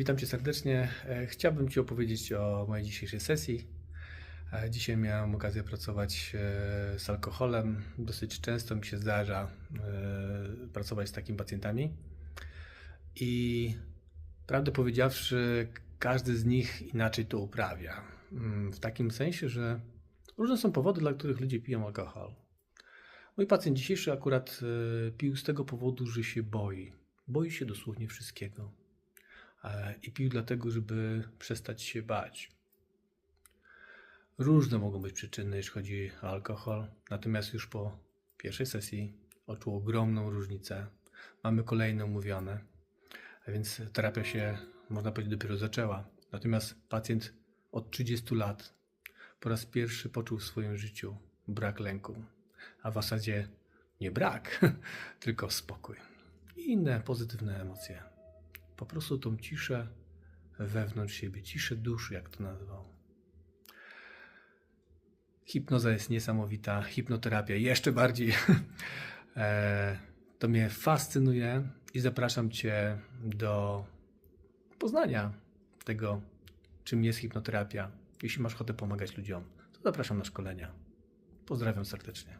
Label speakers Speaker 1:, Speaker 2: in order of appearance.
Speaker 1: Witam Cię serdecznie. E, Chciałbym Ci opowiedzieć o mojej dzisiejszej sesji. E, Dzisiaj miałem okazję pracować e, z alkoholem. Dosyć często mi się zdarza pracować z takimi pacjentami. I prawdę powiedziawszy, każdy z nich inaczej to uprawia. Mm, W takim sensie, że różne są powody, dla których ludzie piją alkohol. Mój pacjent dzisiejszy akurat pił z tego powodu, że się boi. Boi się dosłownie wszystkiego. E, I pił dlatego, żeby przestać się bać. Różne mogą być przyczyny, jeśli chodzi o alkohol. Natomiast już po pierwszej sesji odczuł ogromną różnicę. Mamy kolejne umówione, a więc terapia się, można powiedzieć, dopiero zaczęła. Natomiast pacjent od 30 lat po raz pierwszy poczuł w swoim życiu brak lęku, a w zasadzie nie brak, tylko spokój i inne pozytywne emocje. Po prostu tą ciszę wewnątrz siebie, ciszę duszy, jak to nazwał. Hipnoza jest niesamowita, hipnoterapia jeszcze bardziej. E, to mnie fascynuje i zapraszam Cię do poznania tego, czym jest hipnoterapia. Jeśli masz ochotę pomagać ludziom, to zapraszam na szkolenia. Pozdrawiam serdecznie.